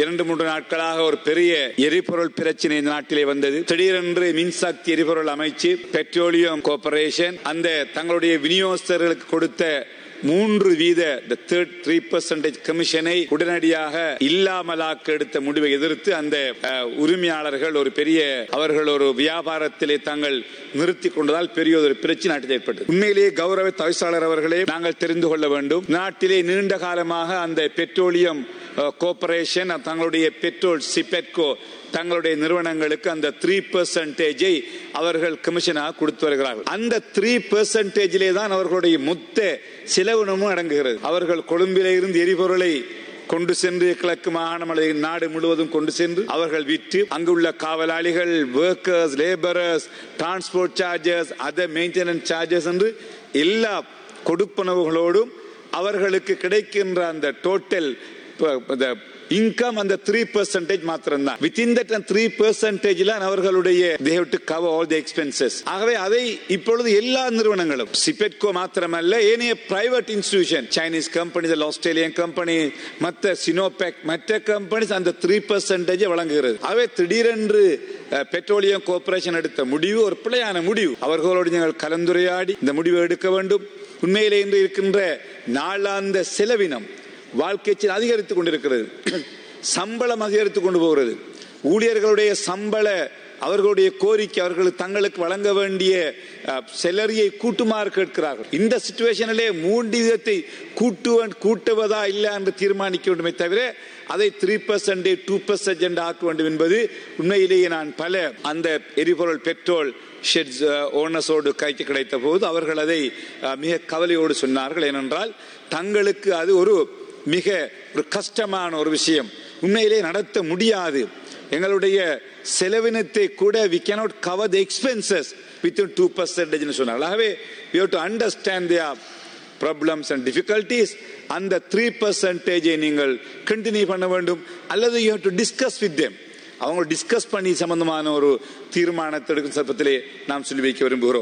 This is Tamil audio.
இரண்டு மூன்று நாட்களாக ஒரு பெரிய எரிபொருள் பிரச்சனை இந்த நாட்டிலே வந்தது. திடீரென்று மின்சக்தி எரிபொருள் அமைச்சு பெட்ரோலியம் கார்பரேஷன் அந்த தங்களுடைய விநியோகஸ்தர்களுக்கு கொடுத்த மூன்று வீத தேர்ட் த்ரீ பர்சன்டேஜ் கமிஷனை உடனடியாக இல்லாமலாக்க எடுத்த முடிவை எதிர்த்து அந்த உரிமையாளர்கள் ஒரு பெரிய அவர்கள் ஒரு வியாபாரத்திலே தாங்கள் நிறுத்தி கொண்டதால் பெரிய ஒரு பிரச்சனை நாட்டில் ஏற்பட்டது. உண்மையிலேயே கௌரவ தவிசாளர் அவர்களே நாங்கள் தெரிந்து கொள்ள வேண்டும். நாட்டிலே நீண்ட காலமாக அந்த பெட்ரோலியம் கோர்பரேஷன் தங்களுடைய பெட்ரோல் சிபெட்கோ தங்களுடைய நிறுவனங்களுக்கு அந்த த்ரீ பெர்சன்டேஜை அவர்கள் கமிஷனாக கொடுத்து வருகிறார்கள். அந்த த்ரீ பெர்சன்டேஜிலே தான் அவர்களுடைய மொத்த செலவினமும் அடங்குகிறது. அவர்கள் கொழும்பிலே இருந்து எரிபொருளை கொண்டு சென்று கிழக்கு மாகாணமலை நாடு முழுவதும் கொண்டு சென்று அவர்கள் விற்று அங்குள்ள காவலாளிகள் workers labourers transport charges other maintenance charges என்று எல்லா கொடுப்பனவுகளோடும் அவர்களுக்கு கிடைக்கின்ற அந்த டோட்டல் இன்கம் அந்த த்ரீ பெர்சன்டேஜ் மாத்திரம் தான் வித்தின் தட் த்ரீ பெர்சன்டேஜ்ல அவர்களுடைய they have cover all the expenses expenses. ஆகவே அதை இப்பொழுது எல்லா நிறுவனங்களும் சிபெட்கோ மாத்திரமல்ல ஏனைய private institution Chinese companies Australian company மற்ற சினோபேக் மற்ற கம்பெனிஸ் அந்த த்ரீ பெர்சன்டேஜ் வழங்குகிறது. அவை திடீரென்று பெட்ரோலியம் கோர்பரேஷன் எடுத்த முடிவு ஒரு பிழையான முடிவு. அவர்களோடு நீங்கள் கலந்துரையாடி இந்த முடிவை எடுக்க வேண்டும். உண்மையிலே இன்று இருக்கின்ற நாளாந்த செலவினம் வாழ்க்கைச்சில் அதிகரித்துக் கொண்டிருக்கிறது. சம்பளம் அதிகரித்துக் கொண்டு போகிறது. ஊழியர்களுடைய சம்பள அவர்களுடைய கோரிக்கை அவர்கள் தங்களுக்கு வழங்க வேண்டிய செலரியை கூட்டுமாறு கேட்கிறார்கள். இந்த சுச்சுவேஷனிலே மூன்று விதத்தை கூட்டுவன் கூட்டுவதா இல்லை என்று தீர்மானிக்க வேண்டுமே தவிர அதை த்ரீ பர்சன்ட் டூ பர்சன்ட் ஆக்க வேண்டும் என்பது உண்மையிலேயே நான் பல அந்த எரிபொருள் பெட்ரோல் ஷெட்ஸ் ஓனர்ஸோடு கைக்கு கிடைத்த போது அவர்கள் அதை மிக கவலையோடு சொன்னார்கள். ஏனென்றால் தங்களுக்கு அது ஒரு மிக ஒரு கஷ்டமான ஒரு விஷயம். உண்மையிலே நடத்த முடியாது. எங்களுடைய செலவினத்தை கூட we cannot cover the expenses within two percentage சொன்னார்கள் ஆகவே we have to understand their problems and difficulties அந்த த்ரீ பர்சன்டேஜை நீங்கள் கண்டினியூ பண்ண வேண்டும். அல்லது you have to discuss with them அவங்க டிஸ்கஸ் பண்ணி சம்பந்தமான ஒரு தீர்மானத்தை எடுக்கும் சர்ப்பத்திலே நாம் சொல்லி வைக்க விரும்புகிறோம்.